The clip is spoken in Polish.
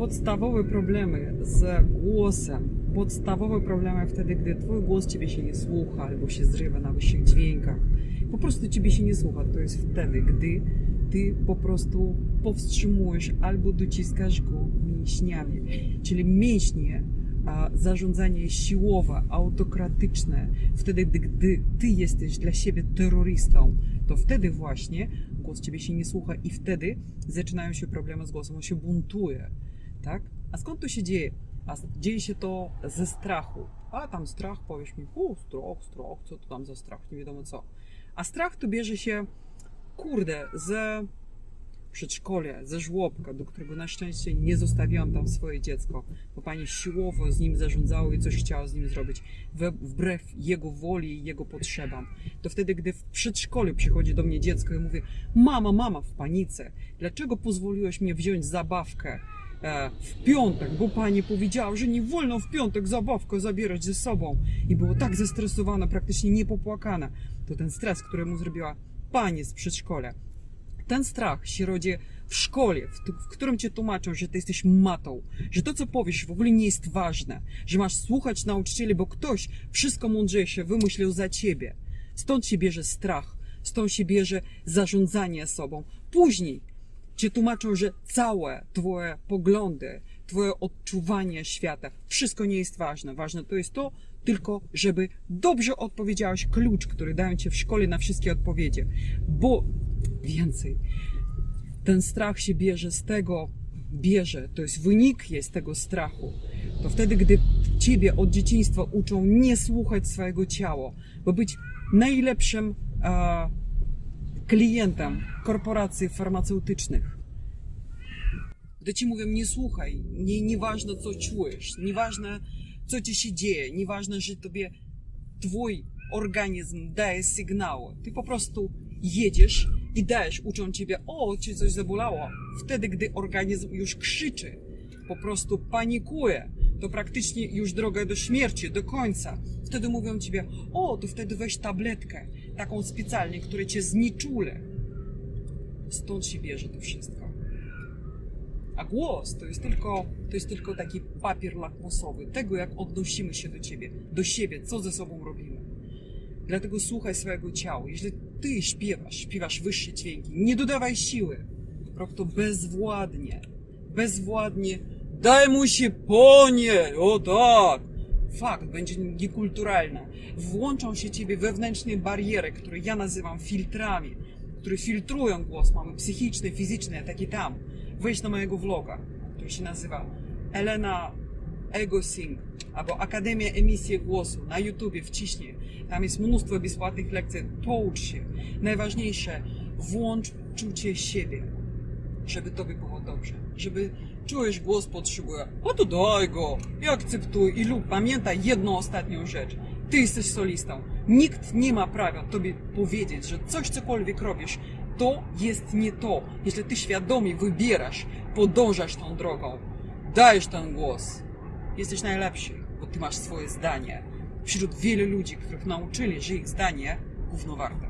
podstawowe problemy z głosem, podstawowe problemy wtedy, gdy twój głos ciebie się nie słucha albo się zrywa na wyższych dźwiękach. Po prostu ciebie się nie słucha. To jest wtedy, gdy ty po prostu powstrzymujesz albo dociskasz go mięśniami. Czyli mięśnie, a zarządzanie siłowe, autokratyczne, wtedy, gdy, gdy ty jesteś dla siebie terrorystą, to wtedy właśnie głos ciebie się nie słucha i wtedy zaczynają się problemy z głosem, on się buntuje, tak? A skąd to się dzieje? A dzieje się to ze strachu. A tam strach, powiesz mi, u, strach, strach, co to tam za strach, nie wiadomo co. A strach to bierze się, kurde, ze przedszkolia, ze żłobka, do którego na szczęście nie zostawiłam tam swoje dziecko, bo pani siłowo z nim zarządzała i coś chciała z nim zrobić, wbrew jego woli i jego potrzebom. To wtedy, gdy w przedszkolu przychodzi do mnie dziecko i mówi, mama, mama, w panice, dlaczego pozwoliłeś mnie wziąć zabawkę w piątek, bo pani powiedziała, że nie wolno w piątek zabawkę zabierać ze sobą i było tak zestresowana, praktycznie niepopłakana. To ten stres, który mu zrobiła pani z przedszkola. Ten strach się rodzi w szkole, w, w którym cię tłumaczą, że ty jesteś matą, że to, co powiesz, w ogóle nie jest ważne, że masz słuchać nauczycieli, bo ktoś wszystko mądrzejsze wymyślił za ciebie. Stąd się bierze strach, stąd się bierze zarządzanie sobą. Później cię tłumaczą, że całe twoje poglądy, twoje odczuwanie świata, wszystko nie jest ważne. Ważne to jest to, tylko żeby dobrze odpowiedziałeś klucz, który dają ci w szkole na wszystkie odpowiedzi. Bo więcej, ten strach się bierze z tego, bierze, to jest wynik jest tego strachu. To wtedy, gdy ciebie od dzieciństwa uczą nie słuchać swojego ciała, bo być najlepszym klientem korporacji farmaceutycznych. Gdy ci mówią, nie słuchaj, nie, nieważne co czujesz, nieważne co ci się dzieje, nieważne, że tobie twój organizm daje sygnały. Ty po prostu jedziesz i dajesz, uczą ciebie, o, ci coś zabolało. Wtedy, gdy organizm już krzyczy, po prostu panikuje, to praktycznie już droga do śmierci, do końca. Wtedy mówią ciebie, o, to wtedy weź tabletkę, taką specjalnie, która cię znieczule. Stąd się bierze to wszystko. A głos to jest tylko, to jest tylko taki papier lakmusowy tego, jak odnosimy się do ciebie, do siebie, co ze sobą robimy. Dlatego słuchaj swojego ciała. Jeśli ty śpiewasz, śpiewasz wyższe dźwięki, nie dodawaj siły. Rób to bezwładnie. Bezwładnie. Daj mu się ponie! O tak! Fakt, będzie niekulturalne. Włączą się ciebie wewnętrzne bariery, które ja nazywam filtrami, które filtrują głos. Mamy psychiczny, fizyczny, taki tam. Wejdź na mojego vloga, który się nazywa Elena Ego Sing albo Akademia Emisji Głosu na YouTubie wciśnij. Tam jest mnóstwo bezpłatnych lekcji. Poucz się. Najważniejsze, włącz czucie siebie, żeby tobie było dobrze. Żeby czujesz głos potrzebuje. O to daj go i akceptuj i lub pamiętaj jedną ostatnią rzecz. Ty jesteś solistą. Nikt nie ma prawa tobie powiedzieć, że coś cokolwiek robisz, to jest nie to. Jeśli ty świadomie wybierasz, podążasz tą drogą, dajesz ten głos, jesteś najlepszy, bo ty masz swoje zdanie. Wśród wielu ludzi, których nauczyli, że ich zdanie gówno warte.